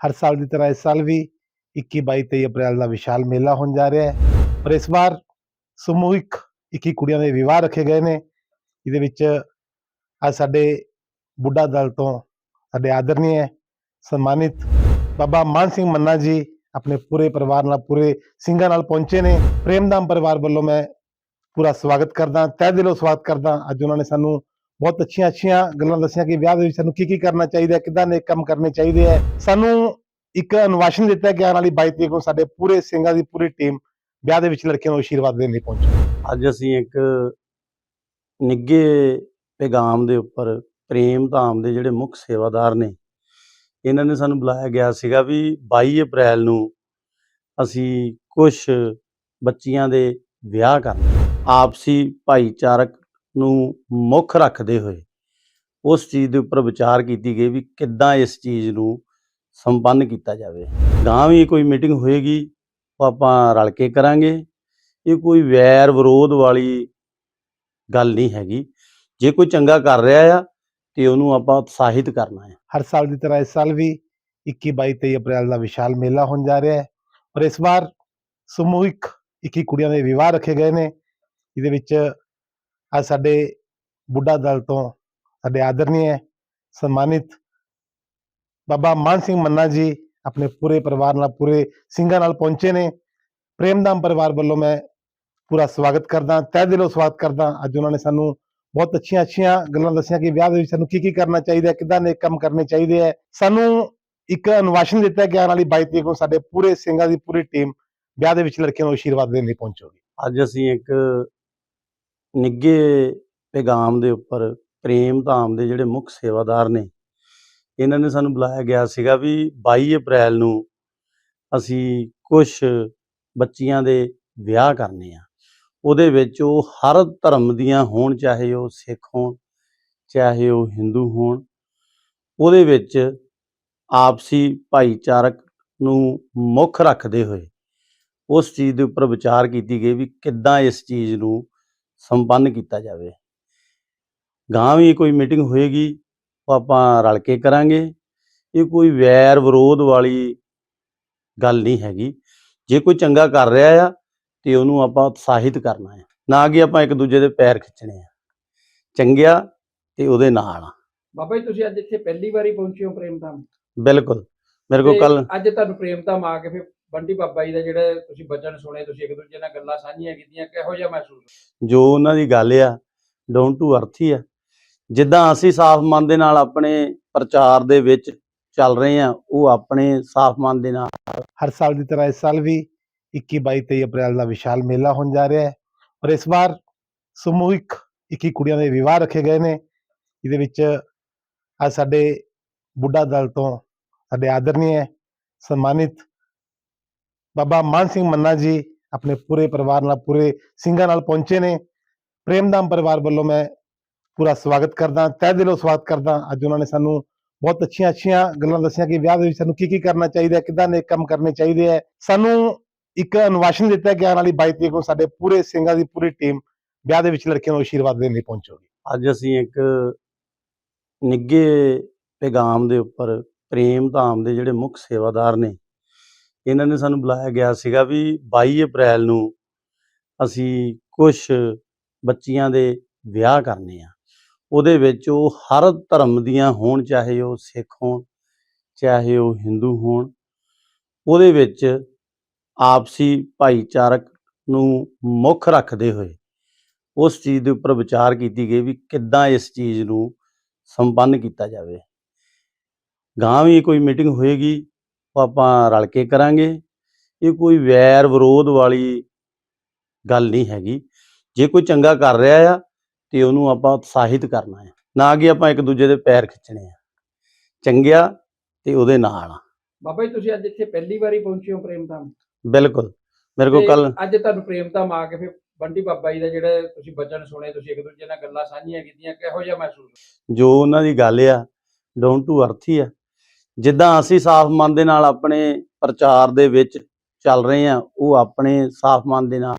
ਹਰ ਸਾਲ ਦੀ ਤਰ੍ਹਾਂ ਇਸ ਸਾਲ ਵੀ 21 22 23 ਅਪ੍ਰੈਲ ਦਾ ਵਿਸ਼ਾਲ ਮੇਲਾ ਹੋਣ ਜਾ ਰਿਹਾ ਹੈ। ਪਰ ਇਸ ਵਾਰ ਸਮੂਹਿਕ 21 ਕੁੜੀਆਂ ਦੇ ਵਿਵਾਹ ਰੱਖੇ ਗਏ ਨੇ। ਇਹਦੇ ਵਿੱਚ ਅੱਜ ਸਾਡੇ ਬੁੱਢਾ ਦਲ ਤੋਂ ਸਾਡੇ ਆਦਰਨੀय ਸਨਮਾਨਿਤ ਬਾਬਾ ਮਾਨ ਸਿੰਘ ਮੰਨਾ ਜੀ ਆਪਣੇ ਪੂਰੇ ਪਰਿਵਾਰ ਨਾਲ, ਪੂਰੇ ਸਿੰਘਾਂ ਨਾਲ ਪਹੁੰਚੇ ਨੇ। ਪ੍ਰੇਮਦਾਮ ਪਰਿਵਾਰ ਵੱਲੋਂ ਮੈਂ ਪੂਰਾ ਸਵਾਗਤ ਕਰਦਾ, ਤਹਿ ਦਿਲੋਂ ਸਵਾਗਤ ਕਰਦਾ। ਅੱਜ ਉਹਨਾਂ ਨੇ ਸਾਨੂੰ ਬਹੁਤ ਅੱਛੀਆਂ ਅੱਛੀਆਂ ਗੱਲਾਂ ਦੱਸੀਆਂ ਕਿ ਵਿਆਹ ਦੇ ਵਿੱਚ ਸਾਨੂੰ ਕੀ ਕੀ ਕਰਨਾ ਚਾਹੀਦਾ ਹੈ, ਕਿੱਦਾਂ ਦੇ ਕੰਮ ਕਰਨੇ ਚਾਹੀਦੇ ਹੈ। ਸਾਨੂੰ ਇੱਕ ਅਨੁਵਾਸ਼ਨ ਦਿੱਤਾ ਗਿਆ ਵਾਲੀ 22 ਤਰੀਕ ਨੂੰ ਸਾਡੇ ਪੂਰੇ ਸਿੰਘਾਂ ਦੀ ਪੂਰੀ ਟੀਮ ਵਿਆਹ ਦੇ ਵਿੱਚ ਲੜਕੀਆਂ ਨੂੰ ਆਸ਼ੀਰਵਾਦ ਦੇਣ ਲਈ ਪਹੁੰਚੀ। ਅੱਜ ਅਸੀਂ ਇੱਕ ਨਿੱਗੇ ਪੈਗਾਮ ਦੇ ਉੱਪਰ, ਪ੍ਰੇਮ ਧਾਮ ਦੇ ਜਿਹੜੇ ਮੁੱਖ ਸੇਵਾਦਾਰ ਨੇ, ਇਹਨਾਂ ਨੇ ਸਾਨੂੰ ਬੁਲਾਇਆ ਗਿਆ ਸੀਗਾ ਵੀ 22 ਅਪ੍ਰੈਲ ਨੂੰ ਅਸੀਂ ਕੁਝ ਬੱਚੀਆਂ ਦੇ ਵਿਆਹ ਕਰਨੇ। ਆਪਸੀ ਭਾਈਚਾਰਕ ਨੂੰ ਮੁੱਖ ਰੱਖਦੇ ਹੋਏ ਉਸ ਚੀਜ਼ ਦੇ ਉੱਪਰ ਵਿਚਾਰ ਕੀਤੀ ਗਈ ਵੀ ਕਿੱਦਾਂ ਇਸ ਚੀਜ਼ ਨੂੰ ਸੰਪੰਨ ਕੀਤਾ ਜਾਵੇ। ਗਾਂ ਵੀ ਕੋਈ ਮੀਟਿੰਗ ਹੋਏਗੀ, ਉਹ ਆਪਾਂ ਰਲ ਕੇ ਕਰਾਂਗੇ। ਇਹ ਕੋਈ ਵੈਰ ਵਿਰੋਧ ਵਾਲੀ ਗੱਲ ਨਹੀਂ ਹੈਗੀ। ਜੇ ਕੋਈ ਚੰਗਾ ਕਰ ਰਿਹਾ ਆ, ਤੇ ਉਹਨੂੰ ਆਪਾਂ ਉਤਸ਼ਾਹਿਤ ਕਰਨਾ ਹੈ ਹਰ ਸਾਲ ਦੀ ਤਰ੍ਹਾਂ ਇਸ ਸਾਲ ਵੀ 21 22 23 ਅਪ੍ਰੈਲ ਦਾ ਵਿਸ਼ਾਲ ਮੇਲਾ ਹੋਣ ਜਾ ਰਿਹਾ ਹੈ। ਪਰ ਇਸ ਵਾਰ ਸਮੂਹਿਕ 21 ਕੁੜੀਆਂ ਦੇ ਵਿਵਾਹ ਰੱਖੇ ਗਏ ਨੇ। ਇਹਦੇ ਵਿੱਚ ਅੱਜ ਸਾਡੇ ਬੁੱਢਾ ਦਲ ਤੋਂ ਸਾਡੇ ਆਦਰਨੀय ਸਨਮਾਨਿਤ ਬਾਬਾ ਮਾਨ ਸਿੰਘ ਮੰਨਾ ਜੀ ਆਪਣੇ ਪੂਰੇ ਪਰਿਵਾਰ ਨਾਲ, ਪੂਰੇ ਸਿੰਘਾਂ ਨਾਲ ਪਹੁੰਚੇ ਨੇ। ਪ੍ਰੇਮਦਾਮ ਪਰਿਵਾਰ ਵੱਲੋਂ ਮੈਂ ਪੂਰਾ ਸਵਾਗਤ ਕਰਦਾ, ਤਹਿ ਦਿਲੋਂ ਸਵਾਗਤ ਕਰਦਾ। ਅੱਜ ਉਹਨਾਂ ਨੇ ਸਾਨੂੰ ਬਹੁਤ ਅੱਛੀਆਂ ਅੱਛੀਆਂ ਗੱਲਾਂ ਦੱਸੀਆਂ ਕਿ ਵਿਆਹ ਦੇ ਵਿੱਚ ਸਾਨੂੰ ਕੀ ਕੀ ਕਰਨਾ ਚਾਹੀਦਾ ਹੈ, ਕਿੱਦਾਂ ਦੇ ਕੰਮ ਕਰਨੇ ਚਾਹੀਦੇ ਹੈ। ਸਾਨੂੰ ਇੱਕ ਅਨੁਵਾਸ਼ਨ ਦਿੱਤਾ ਗਿਆ ਵਾਲੀ 22 ਤਰੀਕ ਨੂੰ ਸਾਡੇ ਪੂਰੇ ਸਿੰਘਾਂ ਦੀ ਪੂਰੀ ਟੀਮ ਵਿਆਹ ਦੇ ਵਿੱਚ ਲੜਕੀਆਂ ਨੂੰ ਆਸ਼ੀਰਵਾਦ ਦੇਣ ਲਈ ਪਹੁੰਚੋਗੀ। ਅੱਜ ਅਸੀਂ ਇੱਕ ਨਿੱਗੇ ਪੈਗਾਮ ਦੇ ਉੱਪਰ, ਪ੍ਰੇਮ ਧਾਮ ਦੇ ਜਿਹੜੇ ਮੁੱਖ ਸੇਵਾਦਾਰ ਨੇ, ਇਹਨਾਂ ਨੇ ਸਾਨੂੰ ਬੁਲਾਇਆ ਗਿਆ ਸੀਗਾ ਵੀ 22 ਅਪ੍ਰੈਲ ਨੂੰ ਅਸੀਂ ਕੁਝ ਬੱਚੀਆਂ ਦੇ ਵਿਆਹ ਕਰਨੇ ਆ। ਉਹਦੇ ਵਿੱਚ ਉਹ ਹਰ ਧਰਮ ਦੀਆਂ ਹੋਣ, ਚਾਹੇ ਉਹ ਸਿੱਖ ਹੋਣ, ਚਾਹੇ ਉਹ ਹਿੰਦੂ ਹੋਣ, ਉਹਦੇ ਵਿੱਚ ਆਪਸੀ ਭਾਈਚਾਰਕ ਨੂੰ ਮੁੱਖ ਰੱਖਦੇ ਹੋਏ ਉਸ ਚੀਜ਼ ਦੇ ਉੱਪਰ ਵਿਚਾਰ ਕੀਤੀ ਗਈ ਵੀ ਕਿੱਦਾਂ ਇਸ ਚੀਜ਼ ਨੂੰ ਸੰਪੰਨ ਕੀਤਾ ਜਾਵੇ। ਗਾਂ ਵੀ ਕੋਈ ਮੀਟਿੰਗ ਹੋਏਗੀ ਉਹ ਆਪਾਂ ਰਲ ਕੇ ਕਰਾਂਗੇ। ਇਹ ਕੋਈ ਵੈਰ ਵਿਰੋਧ ਵਾਲੀ ਗੱਲ ਨਹੀਂ ਹੈਗੀ। ਜੇ ਕੋਈ ਚੰਗਾ ਕਰ ਰਿਹਾ ਆ ਤੇ ਉਹਨੂੰ ਆਪਾਂ ਉਤਸ਼ਾਹਿਤ ਕਰਨਾ ਹੈ ਨਾ ਕਿ ਆਪਾਂ ਇੱਕ ਦੂਜੇ ਦੇ ਪੈਰ ਖਿੱਚਣੇ ਆ। ਚੰਗਿਆ ਤੇ ਉਹਦੇ ਨਾਲ। ਬਾਬਾ ਜੀ ਤੁਸੀਂ ਅੱਜ ਇੱਥੇ ਪਹਿਲੀ ਵਾਰੀ ਪਹੁੰਚੇ ਹੋ ਪ੍ਰੇਮਧਾਮ ਬਿਲਕੁਲ। ਮੇਰੇ ਕੋਲ ਕੱਲ ਅੱਜ ਤੁਹਾਨੂੰ ਪ੍ਰੇਮਧਾਮ ਆ ਕੇ ਫਿਰ ਬੰਟੀ ਬਾਬਾ ਜੀ ਦਾ ਜਿਹੜੇ ਤੁਸੀਂ ਬਚਨ ਸੁਣੇ ਤੁਸੀਂ ਇੱਕ ਦੂਜੇ ਨਾਲ ਗੱਲਾਂ ਸਾਂਝੀਆਂ ਕੀਤੀਆਂ ਕਿਹੋ ਜਿਹਾ ਮਹਿਸੂਸ? ਜੋ ਉਹਨਾਂ ਦੀ ਗੱਲ ਆ ਡਾਊਨ ਟੂ ਅਰਥ ਹੀ ਆ ਜਿੱਦਾਂ ਅਸੀਂ ਸਾਫ਼ ਮਨ ਦੇ ਨਾਲ ਆਪਣੇ ਪ੍ਰਚਾਰ ਦੇ ਵਿੱਚ ਚੱਲ ਰਹੇ ਆ ਉਹ ਆਪਣੇ ਸਾਫ਼ ਮਨ ਦੇ ਨਾਲ ਹਰ ਸਾਲ ਦੀ ਤਰ੍ਹਾਂ ਇਸ ਸਾਲ ਵੀ 21 22 23 ਅਪ੍ਰੈਲ ਦਾ ਵਿਸ਼ਾਲ ਮੇਲਾ ਹੋਣ ਜਾ ਰਿਹਾ ਹੈ ਪਰ ਇਸ ਵਾਰ ਸਮੂਹਿਕ 21 ਕੁੜੀਆਂ ਦੇ ਵਿਵਾਹ ਰੱਖੇ ਗਏ ਨੇ ਇਹਦੇ ਵਿੱਚ ਅੱਜ ਸਾਡੇ ਬੁੱਢਾ ਦਲ ਤੋਂ ਸਾਡੇ ਆਦਰਨੀय ਸਨਮਾਨਿਤ ਬਾਬਾ ਮਾਨ ਸਿੰਘ ਮੰਨਾ ਜੀ ਆਪਣੇ ਪੂਰੇ ਪਰਿਵਾਰ ਨਾਲ, ਪੂਰੇ ਸਿੰਘਾਂ ਨਾਲ ਪਹੁੰਚੇ ਨੇ। ਪ੍ਰੇਮਦਾਮ ਪਰਿਵਾਰ ਵੱਲੋਂ ਮੈਂ ਪੂਰਾ ਸਵਾਗਤ ਕਰਦਾ, ਤਹਿ ਦਿਲੋਂ ਸਵਾਗਤ ਕਰਦਾ। ਅੱਜ ਉਹਨਾਂ ਨੇ ਸਾਨੂੰ ਬਹੁਤ ਅੱਛੀਆਂ ਅੱਛੀਆਂ ਗੱਲਾਂ ਦੱਸੀਆਂ ਕਿ ਵਿਆਹ ਦੇ ਵਿੱਚ ਸਾਨੂੰ ਕੀ ਕੀ ਕਰਨਾ ਚਾਹੀਦਾ ਹੈ, ਕਿੱਦਾਂ ਦੇ ਕੰਮ ਕਰਨੇ ਚਾਹੀਦੇ ਹੈ। ਸਾਨੂੰ ਇੱਕ ਅਨੁਵਾਸ਼ਨ ਦਿੱਤਾ ਗਿਆ ਵਾਲੀ 22 ਤਰੀਕ ਨੂੰ ਸਾਡੇ ਪੂਰੇ ਸਿੰਘਾਂ ਦੀ ਪੂਰੀ ਟੀਮ ਵਿਆਹ ਦੇ ਵਿੱਚ ਲੜਕੀਆਂ ਨੂੰ ਆਸ਼ੀਰਵਾਦ ਦੇਣ ਲਈ ਪਹੁੰਚੋਗੀ। ਅੱਜ ਅਸੀਂ ਇੱਕ ਨਿੱਗੇ ਪੈਗਾਮ ਦੇ ਉੱਪਰ ਪ੍ਰੇਮ ਧਾਮ ਦੇ ਜਿਹੜੇ ਮੁੱਖ ਸੇਵਾਦਾਰ ਨੇ ਇਹਨਾਂ ਨੇ ਸਾਨੂੰ ਬੁਲਾਇਆ ਗਿਆ ਸੀਗਾ ਵੀ 22 ਅਪ੍ਰੈਲ ਨੂੰ ਅਸੀਂ ਕੁਝ ਬੱਚੀਆਂ ਦੇ ਵਿਆਹ ਕਰਨੇ ਆ। ਉਹਦੇ ਵਿੱਚ ਉਹ ਹਰ ਧਰਮ ਦੀਆਂ ਹੋਣ, ਚਾਹੇ ਉਹ ਸਿੱਖ ਹੋਣ, ਚਾਹੇ ਉਹ ਹਿੰਦੂ ਹੋਣ, ਉਹਦੇ ਵਿੱਚ ਆਪਸੀ ਭਾਈਚਾਰਕ ਨੂੰ ਮੁੱਖ ਰੱਖਦੇ ਹੋਏ ਉਸ ਚੀਜ਼ ਦੇ ਉੱਪਰ ਵਿਚਾਰ ਕੀਤੀ ਗਈ ਵੀ ਕਿੱਦਾਂ ਇਸ ਚੀਜ਼ ਨੂੰ ਸੰਪੰਨ ਕੀਤਾ ਜਾਵੇ। ਗਾਂ ਵੀ ਕੋਈ ਮੀਟਿੰਗ ਹੋਏਗੀ ਉਹ ਆਪਾਂ ਰਲ ਕੇ ਕਰਾਂਗੇ। ਇਹ ਕੋਈ ਵੈਰ ਵਿਰੋਧ ਵਾਲੀ ਗੱਲ ਨਹੀਂ ਹੈਗੀ। ਜੇ ਕੋਈ ਚੰਗਾ ਕਰ ਰਿਹਾ ਆ ਤੇ ਉਹਨੂੰ ਆਪਾਂ ਉਤਸ਼ਾਹਿਤ ਕਰਨਾ ਹੈ ਨਾ ਕਿ ਆਪਾਂ ਇੱਕ ਦੂਜੇ ਦੇ ਪੈਰ ਖਿੱਚਣੇ ਆ। ਚੰਗਿਆ ਤੇ ਉਹਦੇ ਨਾਲ ਆ। ਬਾਬਾ ਜੀ ਤੁਸੀਂ ਅੱਜ ਇੱਥੇ ਪਹਿਲੀ ਵਾਰੀ ਪਹੁੰਚੇ ਹੋ ਪ੍ਰੇਮਧਾਮ ਬਿਲਕੁਲ। ਮੇਰੇ ਕੋਲ ਕੱਲ ਅੱਜ ਤੁਹਾਨੂੰ ਪ੍ਰੇਮਧਾਮ ਆ ਕੇ ਫਿਰ ਬੰਟੀ ਬਾਬਾ ਜੀ ਦਾ ਜਿਹੜੇ ਤੁਸੀਂ ਬਚਨ ਸੁਣੇ ਤੁਸੀਂ ਇੱਕ ਦੂਜੇ ਨਾਲ ਗੱਲਾਂ ਸਾਂਝੀਆਂ ਕੀਤੀਆਂ ਕਿਹੋ ਜਿਹਾ ਮਹਿਸੂਸ? ਜੋ ਉਹਨਾਂ ਦੀ ਗੱਲ ਆ ਡਾਊਨ ਟੂ ਅਰਥ ਹੀ ਆ। ਜਿੱਦਾਂ ਅਸੀਂ ਸਾਫ਼ ਮਨ ਦੇ ਨਾਲ ਆਪਣੇ ਪ੍ਰਚਾਰ ਦੇ ਵਿੱਚ ਚੱਲ ਰਹੇ ਆ ਉਹ ਆਪਣੇ ਸਾਫ਼ ਮਨ ਦੇ ਨਾਲ